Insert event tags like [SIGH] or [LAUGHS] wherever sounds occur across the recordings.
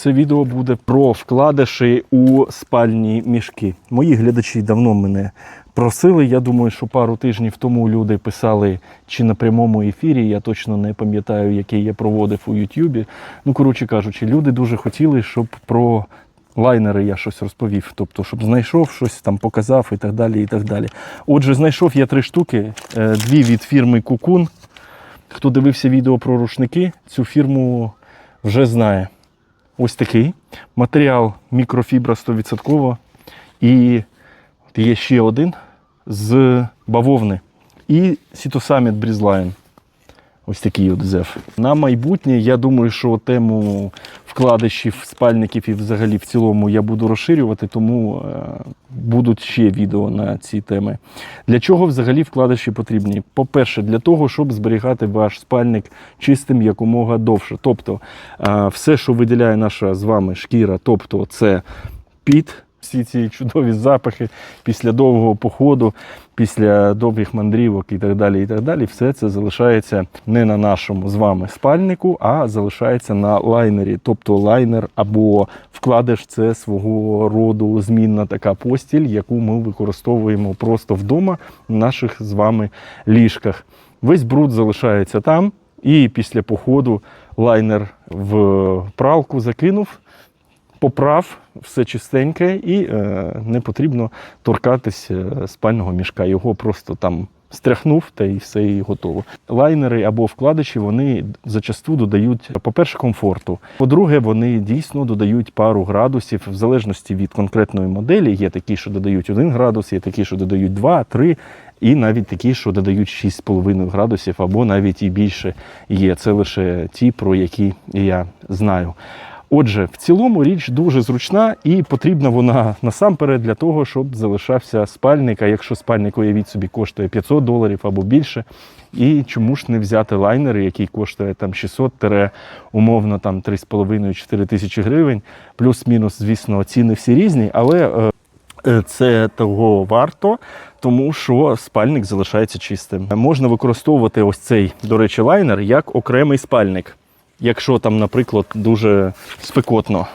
це відео буде про вкладиші у спальні мішки. Мої глядачі давно мене просили. Я думаю, що пару тижнів тому люди писали чи на прямому ефірі. Я точно не пам'ятаю, який я проводив у Ютубі. Ну, коротше кажучи, люди дуже хотіли, щоб про лайнери я щось розповів. Тобто, щоб знайшов щось там, показав і так далі. і так далі. Отже, знайшов я три штуки: Е, дві від фірми Кукун. Хто дивився відео про рушники, цю фірму вже знає. Ось такий матеріал мікрофібра 100%. І є ще один з бавовни. І Сітосаміт Брізлайн. Ось такий от зев. На майбутнє, я думаю, що тему вкладишів, спальників і взагалі в цілому я буду розширювати, тому е, будуть ще відео на ці теми. Для чого взагалі вкладиші потрібні? По-перше, для того, щоб зберігати ваш спальник чистим якомога довше. Тобто е, все, що виділяє наша з вами шкіра, тобто це піт, всі ці чудові запахи після довгого походу, після довгих мандрівок і так далі. і так далі, Все це залишається не на нашому з вами спальнику, а залишається на лайнері. Тобто лайнер або вкладиш це свого роду змінна така постіль, яку ми використовуємо просто вдома в наших з вами ліжках. Весь бруд залишається там, і після походу лайнер в пралку закинув поправ, все чистеньке, і е, не потрібно торкатись е, спального мішка. Його просто там стряхнув та і все і готово. Лайнери або вкладиші вони зачасту додають, по-перше, комфорту. По-друге, вони дійсно додають пару градусів в залежності від конкретної моделі. Є такі, що додають 1 градус, є такі, що додають 2, 3. І навіть такі, що додають 6,5 градусів, або навіть і більше є. Це лише ті, про які я знаю. Отже, в цілому річ дуже зручна і потрібна вона насамперед для того, щоб залишався спальник. А якщо спальник, уявіть собі, коштує 500 доларів або більше, і чому ж не взяти лайнер, який коштує там 600 умовно там 3,5-4 тисячі гривень, плюс-мінус, звісно, ціни всі різні, але е, е, це того варто, тому що спальник залишається чистим. Можна використовувати ось цей, до речі, лайнер як окремий спальник. Якщо там, наприклад, дуже спекотно,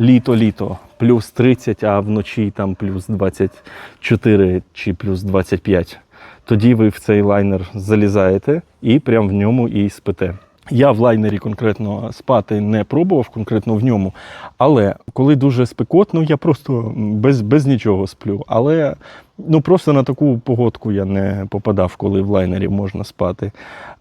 літо-літо, плюс 30, а вночі там плюс 24 чи плюс 25, тоді ви в цей лайнер залізаєте і прямо в ньому і спите. Я в лайнері конкретно спати не пробував, конкретно в ньому. Але коли дуже спекотно, я просто без без нічого сплю. Але ну просто на таку погодку я не попадав, коли в лайнері можна спати.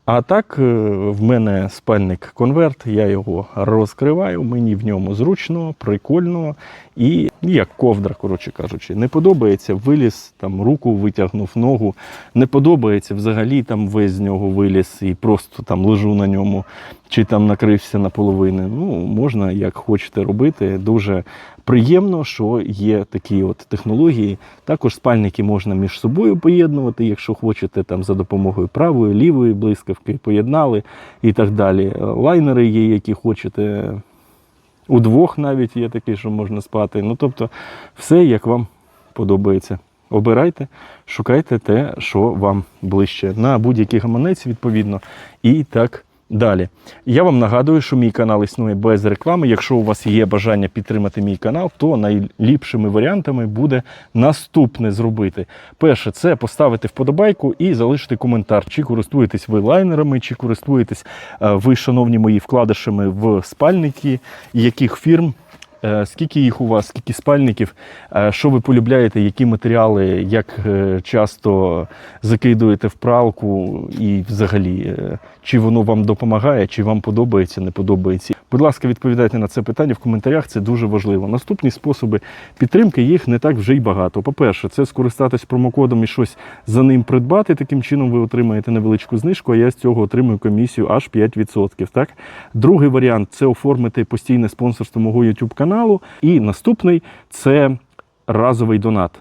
А так, е, в мене спальник конверт, я його розкриваю, мені в ньому зручно, прикольно і як ковдра, коротше кажучи. Не подобається, виліз, там руку витягнув, ногу. Не подобається взагалі там весь з нього виліз і просто там лежу на ньому, чи там накрився наполовину. Ну, можна як хочете робити. Дуже приємно, що є такі от технології. Також спальники можна між собою поєднувати, якщо хочете, там за допомогою правої, лівої блискавки поєднали і так далі. Лайнери є, які хочете. Удвох навіть є такі, що можна спати. Ну, тобто, все як вам подобається. Обирайте, шукайте те, що вам ближче. На будь-який гаманець, відповідно, і так далі. Я вам нагадую, що мій канал існує без реклами. Якщо у вас є бажання підтримати мій канал, то найліпшими варіантами буде наступне зробити. Перше, це поставити вподобайку і залишити коментар, чи користуєтесь ви лайнерами, чи користуєтесь е, ви, шановні мої, вкладишами в спальники, яких фірм. Е, Скільки їх у вас, скільки спальників, Е, що ви полюбляєте, які матеріали, як е, часто закидуєте в пралку і взагалі, чи воно вам допомагає, чи вам подобається, не подобається. Будь ласка, відповідайте на це питання в коментарях, це дуже важливо. Наступні способи підтримки їх не так вже й багато. По-перше, це скористатись промокодом і щось за ним придбати. Таким чином ви отримаєте невеличку знижку, а я з цього отримую комісію аж 5%. Так? Другий варіант це оформити постійне спонсорство мого YouTube каналу. І наступний це разовий донат.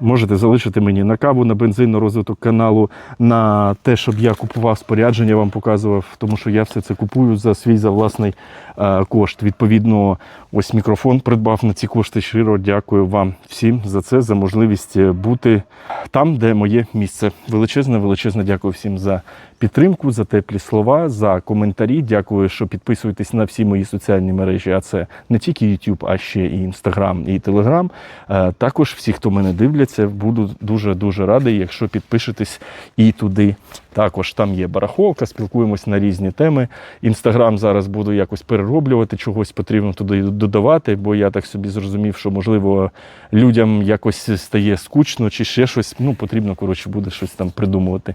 Можете залишити мені на каву, на бензин, на розвиток каналу, на те, щоб я купував спорядження, вам показував, тому що я все це купую за свій за власний е, кошт. Відповідно, ось мікрофон придбав на ці кошти. Щиро дякую вам всім за це, за можливість е, бути там, де моє місце. Величезне, величезне дякую всім за підтримку, за теплі слова, за коментарі. Дякую, що підписуєтесь на всі мої соціальні мережі. А це не тільки YouTube, а ще і Instagram, і Telegram. Е, Також всі, хто мене дивляться, буду дуже дуже радий, якщо підпишетесь і туди. Також там є барахолка, спілкуємось на різні теми. Інстаграм зараз буду якось перероблювати, чогось потрібно туди додавати, бо я так собі зрозумів, що можливо людям якось стає скучно чи ще щось. Ну, потрібно, коротше, буде щось там придумувати.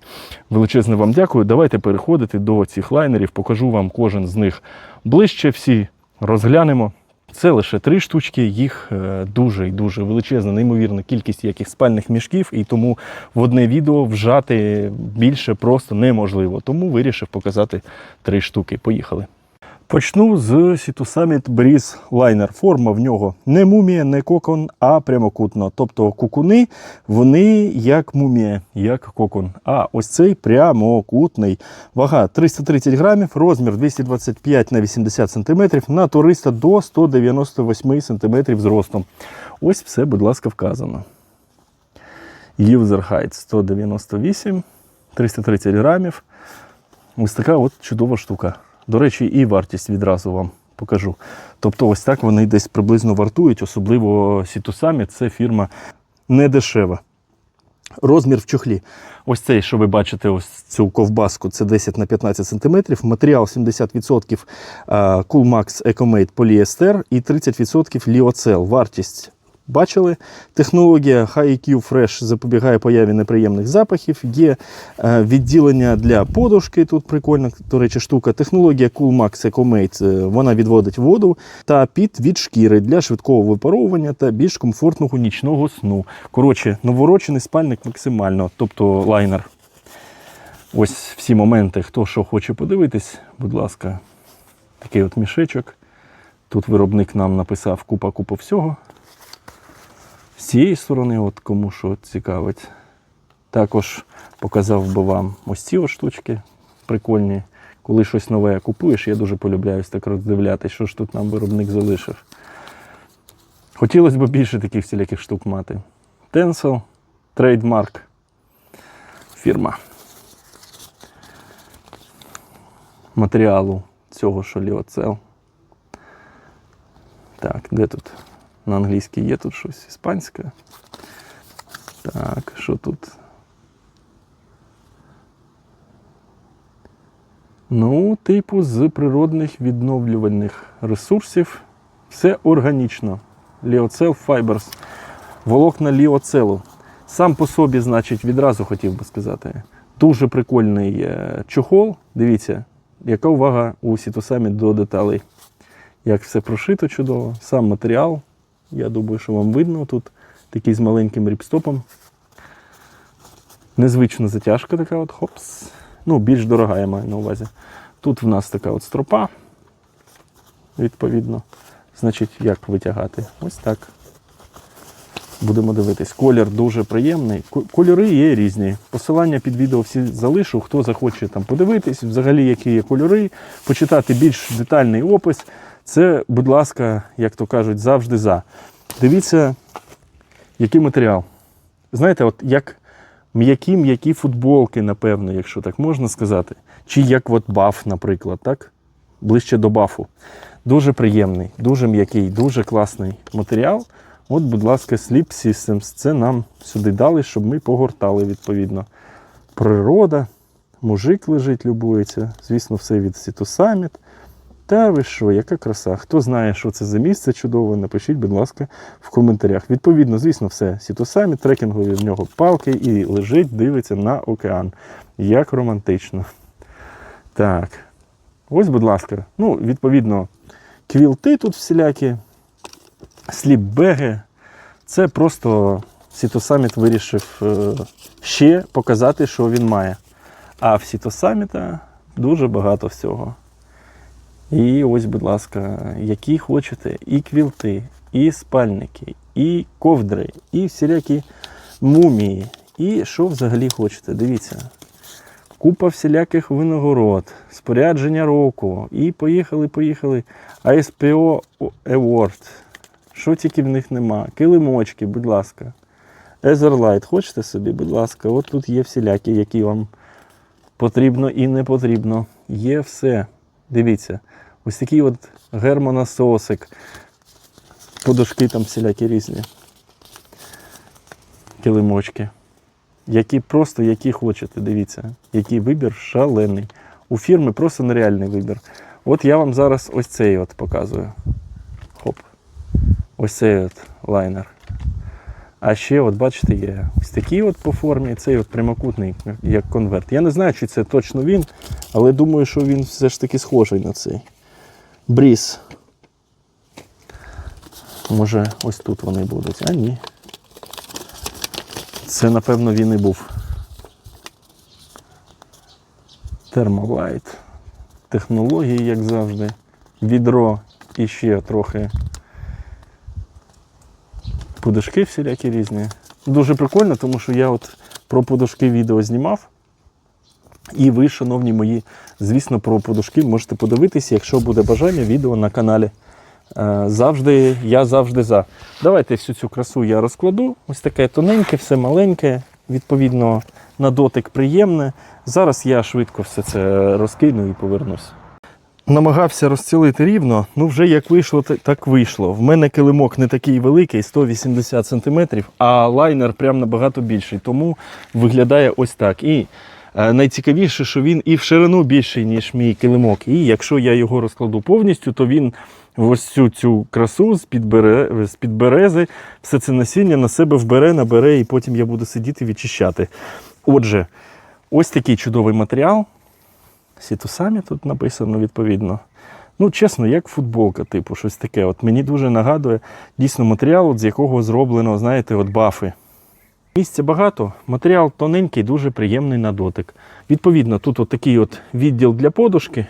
Величезне вам дякую. Давайте переходити до цих лайнерів. Покажу вам кожен з них ближче. Всі розглянемо. Це лише три штучки, їх е, дуже і дуже величезна, неймовірна кількість яких спальних мішків, і тому в одне відео вжати більше просто неможливо. Тому вирішив показати три штуки. Поїхали. Почну з Summit Breeze Liner. Форма в нього не мумія, не кокон, а прямокутна. Тобто кукуни, вони як мумія, як кокон. А ось цей прямокутний. Вага 330 грамів, розмір 225 на 80 см, на туриста до 198 см зростом. Ось все, будь ласка, вказано. User height 198, 330 грамів. Ось така от чудова штука. До речі, і вартість відразу вам покажу. Тобто, ось так вони десь приблизно вартують, особливо Сітусамі, це фірма не дешева. Розмір в чохлі. Ось цей, що ви бачите, ось цю ковбаску, це 10 на 15 см. Матеріал 70% а, Coolmax EcoMate поліестер і 30% Lyocell. Вартість бачили. Технологія HiQ Fresh запобігає появі неприємних запахів. Є е, відділення для подушки. Тут прикольна, до речі, штука. Технологія Coolmax EcoMate, е, вона відводить воду та під від шкіри для швидкого випаровування та більш комфортного нічного сну. Коротше, наворочений спальник максимально, тобто лайнер. Ось всі моменти, хто що хоче подивитись, будь ласка, такий от мішечок. Тут виробник нам написав купа-купа всього. З цієї сторони, от кому що цікавить. Також показав би вам ось ці от штучки прикольні. Коли щось нове купуєш, я дуже полюбляю ось так роздивлятися, що ж тут нам виробник залишив. Хотілося б більше таких всіляких штук мати. Tencel, трейдмарк, фірма. Матеріалу цього, що ліоцел. Так, де тут? На англійській є тут щось іспанське. Так, що тут? Ну, типу, з природних відновлювальних ресурсів. Все органічно. Ліоцел Fibers. Волокна ліоцелу. Сам по собі, значить, відразу хотів би сказати. Дуже прикольний е, чохол. Дивіться, яка увага у Сітусамі до деталей. Як все прошито чудово. Сам матеріал. Я думаю, що вам видно тут такий з маленьким ріпстопом. Незвична затяжка така от хопс. Ну, більш дорога, я маю на увазі. Тут в нас така от стропа, відповідно. Значить, як витягати? Ось так. Будемо дивитись. Колір дуже приємний. Кольори є різні. Посилання під відео всі залишу. Хто захоче там подивитись, взагалі, які є кольори, почитати більш детальний опис. Це, будь ласка, як то кажуть, завжди за. Дивіться, який матеріал. Знаєте, от як м'які м'які футболки, напевно, якщо так можна сказати. Чи як от баф, наприклад, так? Ближче до бафу. Дуже приємний, дуже м'який, дуже класний матеріал. От, будь ласка, Sleep Systems. Це нам сюди дали, щоб ми погортали відповідно. Природа, мужик лежить, любується. Звісно, все від Summit. Та ви що, яка краса? Хто знає, що це за місце чудове, напишіть, будь ласка, в коментарях. Відповідно, звісно, все. Summit, трекінгові в нього палки і лежить, дивиться на океан. Як романтично. Так. Ось, будь ласка. Ну, відповідно, квілти тут всілякі, сліпбеги. Це просто Summit вирішив е, ще показати, що він має. А в Summit дуже багато всього. І ось, будь ласка, які хочете, і квілти, і спальники, і ковдри, і всілякі мумії. І що взагалі хочете? Дивіться. Купа всіляких винагород, спорядження року. І поїхали, поїхали. ASPO Award. Що тільки в них нема. Килимочки, будь ласка. Etherlight, хочете собі, будь ласка, от тут є всілякі, які вам потрібно і не потрібно. Є все. Дивіться. Ось такий от гермонасосик. Подушки там всілякі різні. Килимочки. Які просто які хочете, дивіться, який вибір шалений. У фірми просто нереальний вибір. От я вам зараз ось цей от показую. Хоп. Ось цей от лайнер. А ще, от бачите, є ось такий от по формі, цей от прямокутний, як конверт. Я не знаю, чи це точно він, але думаю, що він все ж таки схожий на цей. Бріз. Може, ось тут вони будуть. А ні. Це, напевно, він і був. Термолайт. Технології, як завжди. Відро і ще трохи подушки всілякі різні. Дуже прикольно, тому що я от про подушки відео знімав. І ви, шановні мої, звісно, про подушки можете подивитися, якщо буде бажання, відео на каналі. Е, Завжди, я завжди за. Давайте всю цю красу я розкладу. Ось таке тоненьке, все маленьке, відповідно, на дотик приємне. Зараз я швидко все це розкину і повернусь. Намагався розцілити рівно, ну вже як вийшло, так вийшло. В мене килимок не такий великий, 180 см, а лайнер прям набагато більший, тому виглядає ось так. І е, найцікавіше, що він і в ширину більший, ніж мій килимок. І якщо я його розкладу повністю, то він ось цю цю красу з-під бере, з-під берези, все це насіння на себе вбере, набере, і потім я буду сидіти відчищати. Отже, ось такий чудовий матеріал. Сітусамі тут написано відповідно. Ну, чесно, як футболка, типу, щось таке. От мені дуже нагадує дійсно матеріал, от з якого зроблено, знаєте, от бафи. Місця багато, матеріал тоненький, дуже приємний на дотик. Відповідно, тут от такий от відділ для подушки.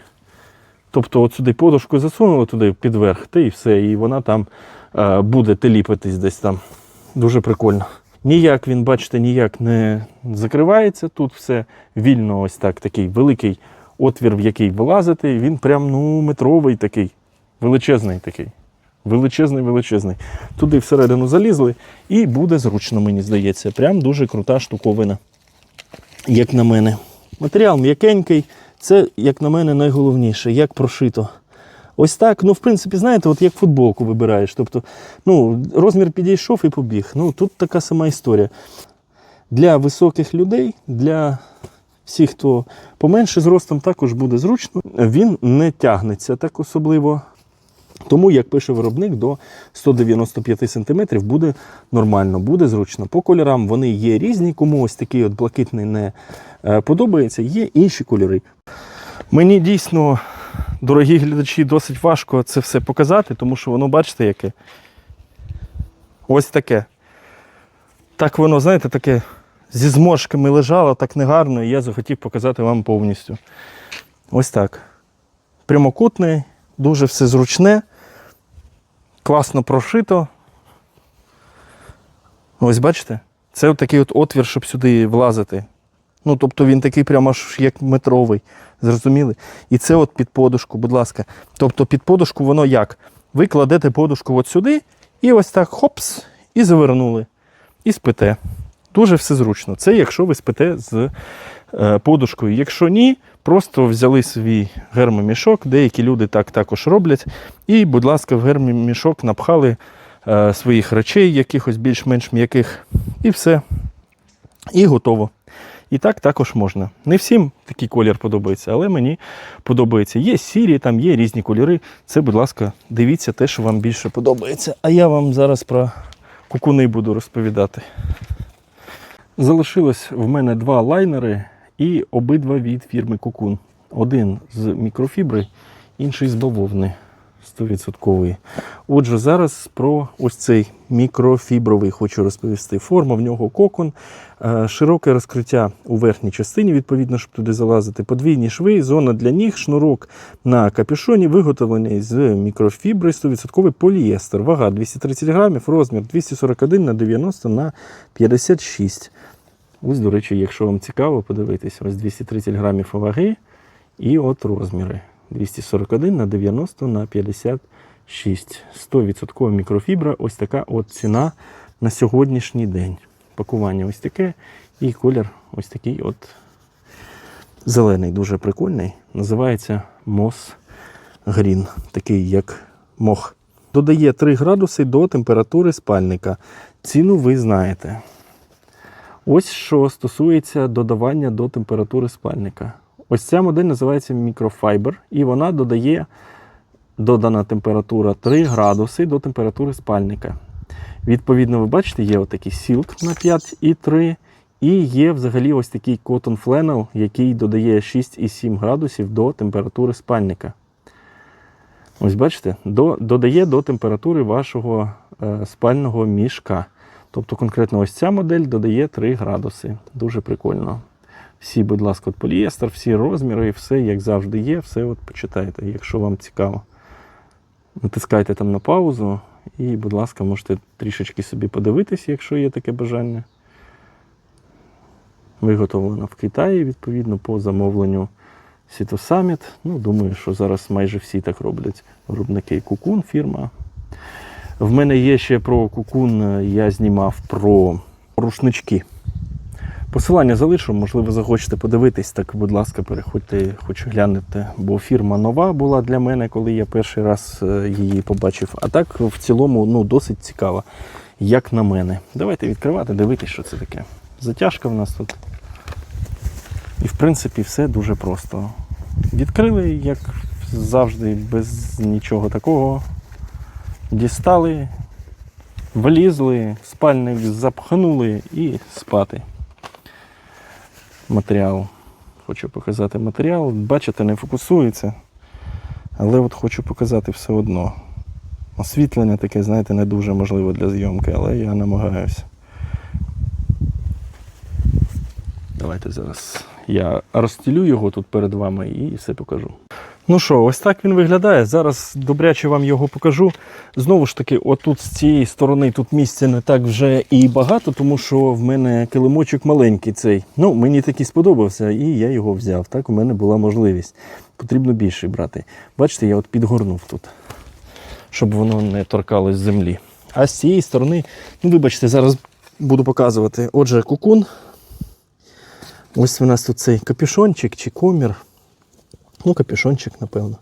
Тобто, от сюди подушку засунули туди під верх, та і все, і вона там е, буде теліпатись десь там. Дуже прикольно. Ніяк він, бачите, ніяк не закривається. Тут все вільно, ось так, такий великий отвір, в який вилазити. Він прям ну, метровий такий, величезний такий. Величезний, величезний. Туди всередину залізли і буде зручно, мені здається. Прям дуже крута штуковина, як на мене. Матеріал м'якенький, це, як на мене, найголовніше, як прошито. Ось так, ну, в принципі, знаєте, от як футболку вибираєш. Тобто, ну, розмір підійшов і побіг. Ну, тут така сама історія. Для високих людей, для всіх, хто поменше зростом, також буде зручно. Він не тягнеться так особливо. Тому, як пише виробник, до 195 см буде нормально, буде зручно. По кольорам вони є різні, кому ось такий от блакитний не е, подобається, є інші кольори. Мені дійсно, дорогі глядачі, досить важко це все показати, тому що воно, бачите, яке. Ось таке. Так воно, знаєте, таке зі зморшками лежало, так негарно, і я захотів показати вам повністю. Ось так. Прямокутний, дуже все зручне, класно прошито. Ось бачите? Це такий от отвір, щоб сюди влазити. Ну, тобто він такий прямо аж як метровий. Зрозуміли? І це от під подушку, будь ласка. Тобто під подушку воно як? Ви кладете подушку от сюди і ось так хопс, і завернули. І спите. Дуже все зручно. Це якщо ви спите з е, подушкою. Якщо ні, просто взяли свій гермомішок, деякі люди так також роблять. І, будь ласка, в гермомішок напхали е, своїх речей, якихось більш-менш м'яких, і все. І готово. І так також можна. Не всім такий колір подобається, але мені подобається. Є сірі, там є різні кольори. Це, будь ласка, дивіться те, що вам більше подобається. А я вам зараз про кукуни буду розповідати. Залишилось в мене два лайнери і обидва від фірми Кукун. Один з мікрофібри, інший з бавовни. 100%. Отже, зараз про ось цей мікрофібровий хочу розповісти. Форма в нього кокон, е, широке розкриття у верхній частині, відповідно, щоб туди залазити. Подвійні шви, зона для ніг, шнурок на капюшоні, виготовлений з мікрофібри, 100% полієстер. Вага 230 грамів, розмір 241 на 90 на 56. Ось, до речі, якщо вам цікаво, подивитись, ось 230 грамів ваги і от розміри. 241 на 90 на 56. 100% мікрофібра. Ось така от ціна на сьогоднішній день. Пакування ось таке. І колір ось такий от зелений, дуже прикольний. Називається Moss Green, такий як мох. Додає 3 градуси до температури спальника. Ціну ви знаєте. Ось що стосується додавання до температури спальника. Ось ця модель називається Microfiber, і вона додає додана температура 3 градуси до температури спальника. Відповідно, ви бачите, є отакий сілк на 5,3, і є взагалі ось такий Cotton Flannel, який додає 6,7 градусів до температури спальника. Ось бачите, до, додає до температури вашого е, спального мішка. Тобто конкретно ось ця модель додає 3 градуси. Дуже прикольно. Всі, будь ласка, от поліестер, всі розміри, все як завжди є, все от почитайте, якщо вам цікаво. Натискайте там на паузу і, будь ласка, можете трішечки собі подивитися, якщо є таке бажання. Виготовлено в Китаї, відповідно, по замовленню Sito Summit. Ну, думаю, що зараз майже всі так роблять. Виробники Кукун фірма. В мене є ще про кукун, я знімав про рушнички. Посилання залишу, можливо, захочете подивитись, так, будь ласка, переходьте, хоч глянете, бо фірма нова була для мене, коли я перший раз е, її побачив. А так, в цілому, ну, досить цікава, як на мене. Давайте відкривати, дивитись, що це таке. Затяжка в нас тут. І в принципі все дуже просто. Відкрили, як завжди, без нічого такого. Дістали, влізли, спальник запхнули і спати. Матеріал. Хочу показати матеріал. Бачите, не фокусується. Але от хочу показати все одно. Освітлення таке, знаєте, не дуже можливо для зйомки, але я намагаюся. Давайте зараз я розстілю його тут перед вами і все покажу. Ну що, ось так він виглядає. Зараз добряче вам його покажу. Знову ж таки, отут з цієї сторони тут місця не так вже і багато, тому що в мене килимочок маленький цей. Ну, мені такий сподобався, і я його взяв. Так у мене була можливість. Потрібно більше брати. Бачите, я от підгорнув тут, щоб воно не торкалось землі. А з цієї сторони, ну вибачте, зараз буду показувати. Отже, кукун. Ось у нас тут цей капюшончик чи комір. Ну, капюшончик, напевно.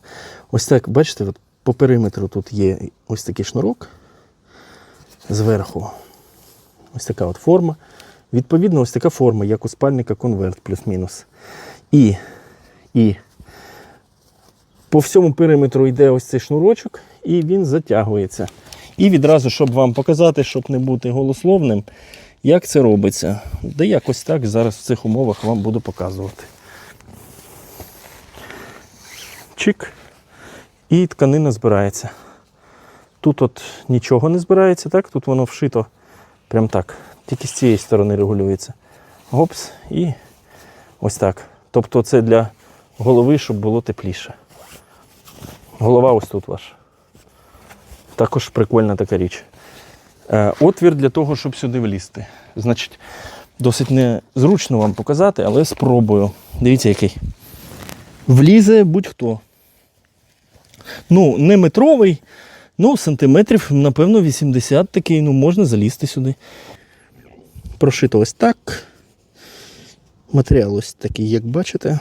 Ось так, бачите, от по периметру тут є ось такий шнурок. Зверху. Ось така от форма. Відповідно, ось така форма, як у спальника конверт, плюс-мінус. І, і по всьому периметру йде ось цей шнурочок, і він затягується. І відразу, щоб вам показати, щоб не бути голословним, як це робиться. Да якось так зараз в цих умовах вам буду показувати. Чик. І тканина збирається. Тут от нічого не збирається, так? Тут воно вшито прям так. Тільки з цієї сторони регулюється. Гопс, і ось так. Тобто це для голови, щоб було тепліше. Голова ось тут ваша. Також прикольна така річ. Е, Отвір для того, щоб сюди влізти. Значить, досить незручно вам показати, але спробую. Дивіться, який. Влізе будь-хто. Ну, не метровий, ну, сантиметрів, напевно, 80 такий, ну, можна залізти сюди. Прошито ось так. Матеріал ось такий, як бачите.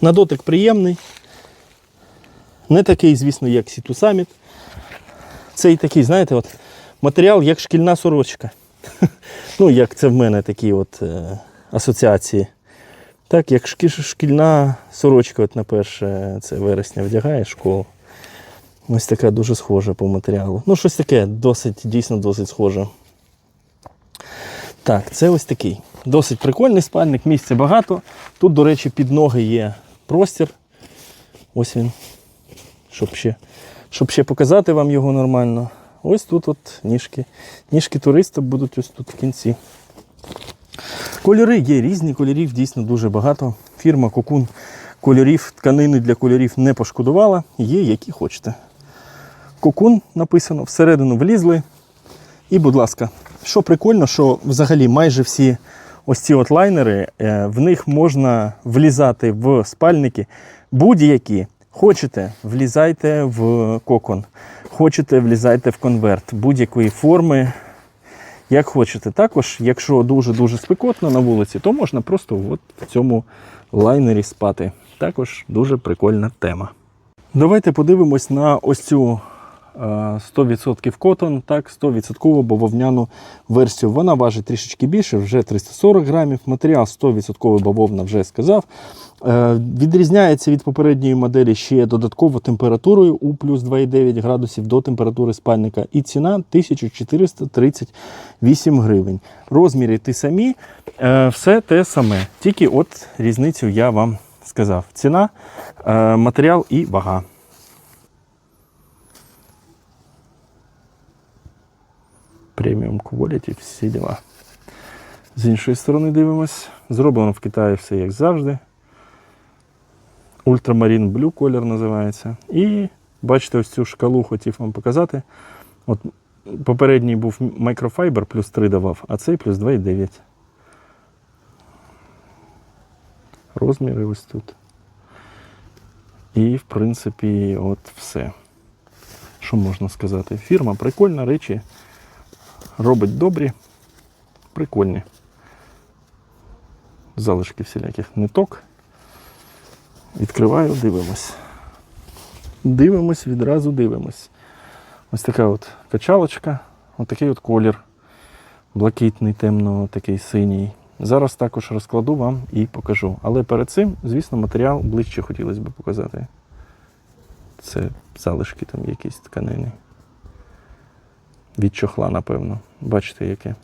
На дотик приємний. Не такий, звісно, як Сіту Саміт. Цей такий, знаєте, от, матеріал як шкільна сорочка. [LAUGHS] Ну, як це в мене такі от е, асоціації. Так, як шкільна сорочка от на 1 це вересня вдягає школу. Ось така дуже схожа по матеріалу. Ну, щось таке, досить, дійсно досить схоже. Так, це ось такий. Досить прикольний спальник, місця багато. Тут, до речі, під ноги є простір. Ось він. Щоб ще, щоб ще показати вам його нормально. Ось тут от ніжки. Ніжки туриста будуть ось тут в кінці. Кольори є різні, кольорів дійсно дуже багато. Фірма Кокун кольорів, тканини для кольорів не пошкодувала. Є, які хочете. Кокун написано, всередину влізли. І, будь ласка, що прикольно, що взагалі майже всі ось ці от лайнери, е, в них можна влізати в спальники будь-які. Хочете, влізайте в кокон. Хочете, влізайте в конверт будь-якої форми, як хочете. Також, якщо дуже-дуже спекотно на вулиці, то можна просто от в цьому лайнері спати. Також дуже прикольна тема. Давайте подивимось на ось цю 100% котон, так, 100% бавовняну версію. Вона важить трішечки більше, вже 340 грамів. Матеріал 100% бавовна вже сказав. Е, Відрізняється від попередньої моделі ще додатково температурою у плюс 2,9 градусів до температури спальника. І ціна 1438 гривень. Розміри ті самі, е, все те саме. Тільки от різницю я вам сказав. Ціна, е, матеріал і вага. Преміум quality, всі діла. З іншої сторони дивимось. Зроблено в Китаї все як завжди. Ультрамарін Blue колір називається. І бачите, ось цю шкалу хотів вам показати. От попередній був мікрофайбер плюс 3 давав, а цей плюс 2,9. Розміри ось тут. І, в принципі, от все. Що можна сказати? Фірма прикольна, речі робить добрі, прикольні. Залишки всіляких ниток. Відкриваю, дивимось. Дивимось, відразу дивимось. Ось така от качалочка, ось такий от колір. Блакитний, темно, такий синій. Зараз також розкладу вам і покажу. Але перед цим, звісно, матеріал ближче хотілося б показати. Це залишки там якісь тканини. Від чохла, напевно. Бачите, яке.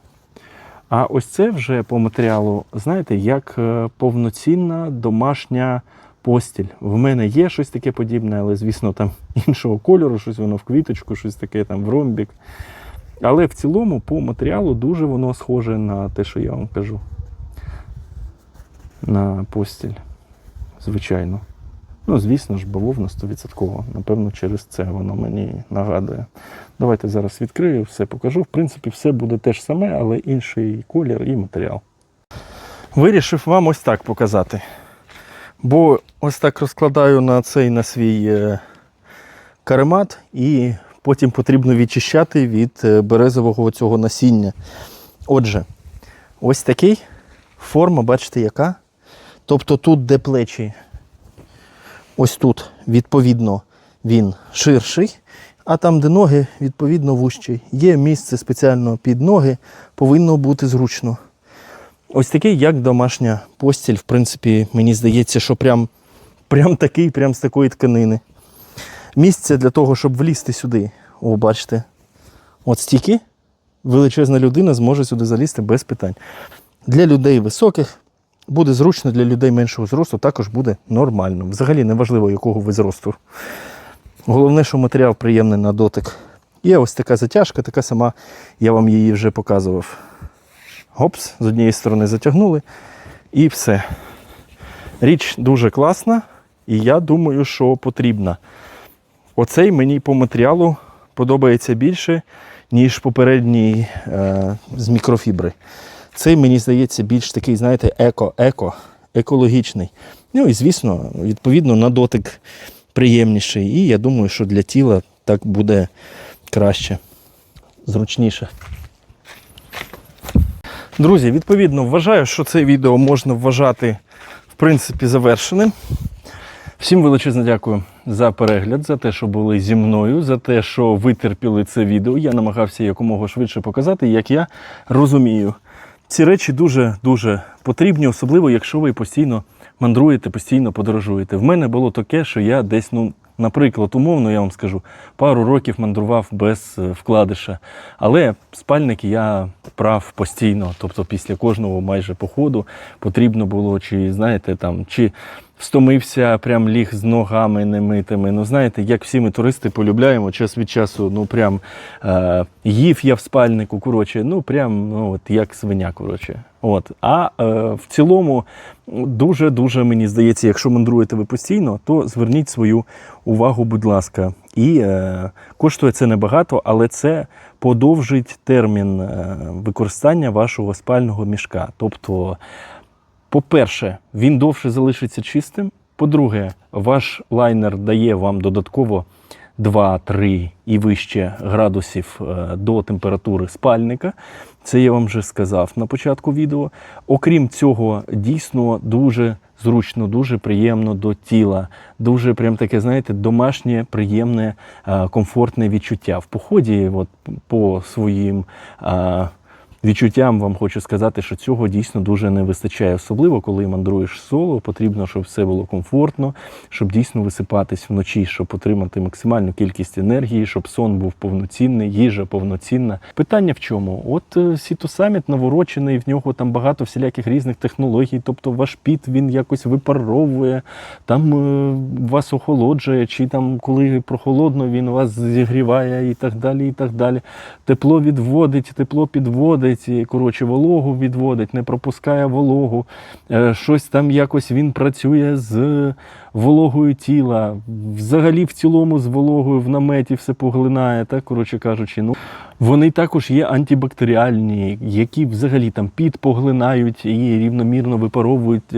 А ось це вже по матеріалу, знаєте, як е, повноцінна домашня постіль. В мене є щось таке подібне, але, звісно, там [LAUGHS] іншого кольору, щось воно в квіточку, щось таке там в ромбік. Але в цілому по матеріалу дуже воно схоже на те, що я вам кажу. На постіль. Звичайно. Ну, звісно ж, бавовна 100%. Напевно, через це воно мені нагадує. Давайте зараз відкрию, все покажу. В принципі, все буде те ж саме, але інший колір і матеріал. Вирішив вам ось так показати. Бо ось так розкладаю на цей на свій е, каремат, і потім потрібно відчищати від е, березового цього насіння. Отже, ось такий форма, бачите, яка. Тобто тут, де плечі, ось тут, відповідно, він ширший, а там, де ноги, відповідно, вущий. Є місце спеціально під ноги, повинно бути зручно. Ось такий, як домашня постіль, в принципі, мені здається, що прям, прям такий, прям з такої тканини. Місце для того, щоб влізти сюди. О, бачите. От стільки величезна людина зможе сюди залізти без питань. Для людей високих буде зручно, для людей меншого зросту також буде нормально. Взагалі неважливо, якого ви зросту. Головне, що матеріал приємний на дотик. Є ось така затяжка, така сама, я вам її вже показував. Гопс, з однієї сторони затягнули і все. Річ дуже класна, і я думаю, що потрібна. Оцей мені по матеріалу подобається більше, ніж попередній е, з мікрофібри. Цей, мені здається, більш такий, знаєте, еко-еко, екологічний. Ну і, звісно, відповідно, на дотик приємніший. І я думаю, що для тіла так буде краще, зручніше. Друзі, відповідно, вважаю, що це відео можна вважати в принципі завершеним. Всім величезне дякую за перегляд, за те, що були зі мною, за те, що витерпіли це відео. Я намагався якомога швидше показати, як я розумію. Ці речі дуже-дуже потрібні, особливо, якщо ви постійно мандруєте, постійно подорожуєте. В мене було таке, що я десь ну, наприклад, умовно, я вам скажу, пару років мандрував без е, вкладиша. Але спальники я прав постійно. Тобто після кожного майже походу потрібно було, чи знаєте, там, чи встомився, прям ліг з ногами немитими. Ну, знаєте, як всі ми туристи полюбляємо час від часу, ну прям е, їв я в спальнику, коротше, ну прям ну, от, як свиня. коротше. От. А е, в цілому дуже-дуже мені здається, якщо мандруєте ви постійно, то зверніть свою увагу, будь ласка. І е, коштує це небагато, але це подовжить термін е, використання вашого спального мішка. Тобто, по-перше, він довше залишиться чистим. По-друге, ваш лайнер дає вам додатково 2-3 і вище градусів е, до температури спальника. Це я вам вже сказав на початку відео. Окрім цього, дійсно дуже зручно, дуже приємно до тіла, дуже прям таке, знаєте, домашнє, приємне, е, комфортне відчуття. В поході, от, по своїм. Відчуттям вам хочу сказати, що цього дійсно дуже не вистачає. Особливо, коли мандруєш соло, потрібно, щоб все було комфортно, щоб дійсно висипатись вночі, щоб отримати максимальну кількість енергії, щоб сон був повноцінний, їжа повноцінна. Питання в чому? От е, Сітосаміт наворочений, в нього там багато всіляких різних технологій, тобто ваш піт він якось випаровує, там е, вас охолоджує, чи там, коли прохолодно, він вас зігріває і так далі. і так далі. Тепло відводить, тепло підводить, і, коротше, вологу відводить, не пропускає вологу. Е, Щось там якось він працює з вологою тіла. Взагалі, в цілому, з вологою в наметі все поглинає, так, коротше кажучи. Ну, вони також є антибактеріальні, які взагалі там під і рівномірно випаровують.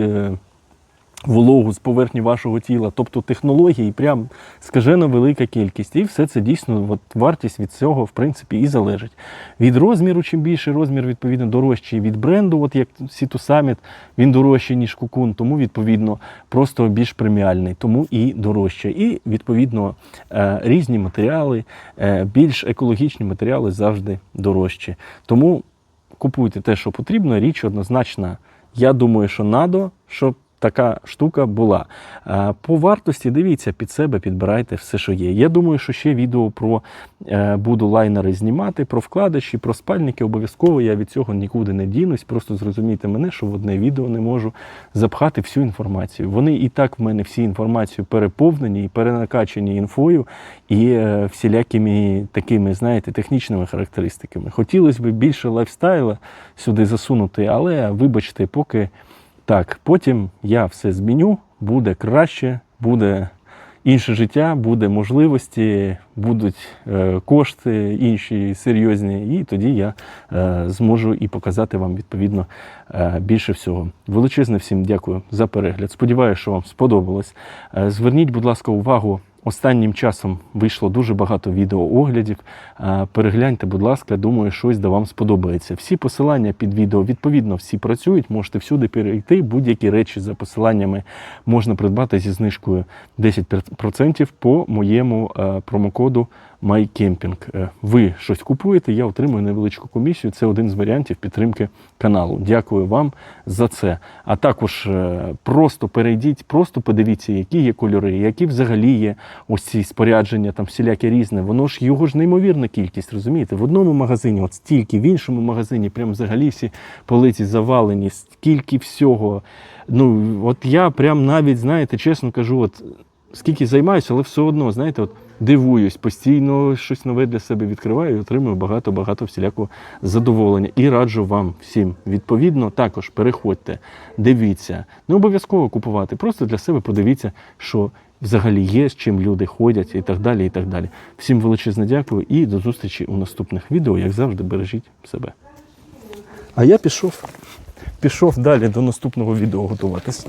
Вологу з поверхні вашого тіла, тобто технологій, прям скажена велика кількість. І все це дійсно от, вартість від цього, в принципі, і залежить. Від розміру, чим більше розмір, відповідно, дорожчий від бренду, от як Сіту Summit, він дорожчий, ніж кукун, тому, відповідно, просто більш преміальний, тому і дорожче. І, відповідно, е, різні матеріали, е, більш екологічні матеріали завжди дорожчі. Тому купуйте те, що потрібно. Річ однозначна. Я думаю, що надо, щоб така штука була. Е, По вартості дивіться під себе, підбирайте все, що є. Я думаю, що ще відео про е, буду лайнери знімати, про вкладиші, про спальники. Обов'язково я від цього нікуди не дінусь. Просто зрозумійте мене, що в одне відео не можу запхати всю інформацію. Вони і так в мене всі інформацію переповнені і перенакачені інфою і е, всілякими такими, знаєте, технічними характеристиками. Хотілося б більше лайфстайла сюди засунути, але вибачте, поки. Так, потім я все зміню, буде краще, буде інше життя, буде можливості, будуть е, кошти інші серйозні, і тоді я е, зможу і показати вам відповідно е, більше всього. Величезне всім дякую за перегляд. Сподіваюся, що вам сподобалось. Зверніть, будь ласка, увагу. Останнім часом вийшло дуже багато відеооглядів. Е, Перегляньте, будь ласка, думаю, щось до вам сподобається. Всі посилання під відео відповідно всі працюють. Можете всюди перейти. Будь-які речі за посиланнями можна придбати зі знижкою 10% по моєму е, промокоду Е, Ви щось купуєте, я отримую невеличку комісію. Це один з варіантів підтримки каналу. Дякую вам за це. А також е, просто перейдіть, просто подивіться, які є кольори, які взагалі є ось ці спорядження, там всіляке різне. Воно ж його ж неймовірна кількість, розумієте? В одному магазині, от стільки, в іншому магазині, прям взагалі всі полиці завалені, скільки всього. Ну, от я прям навіть, знаєте, чесно кажу, от скільки займаюся, але все одно, знаєте, от дивуюсь, постійно щось нове для себе відкриваю і отримую багато-багато всілякого задоволення. І раджу вам всім відповідно також переходьте, дивіться. Не обов'язково купувати, просто для себе подивіться, що взагалі є, з чим люди ходять і так далі. і так далі. Всім величезне дякую і до зустрічі у наступних відео. Як завжди, бережіть себе. А я пішов. Пішов далі до наступного відео готуватись.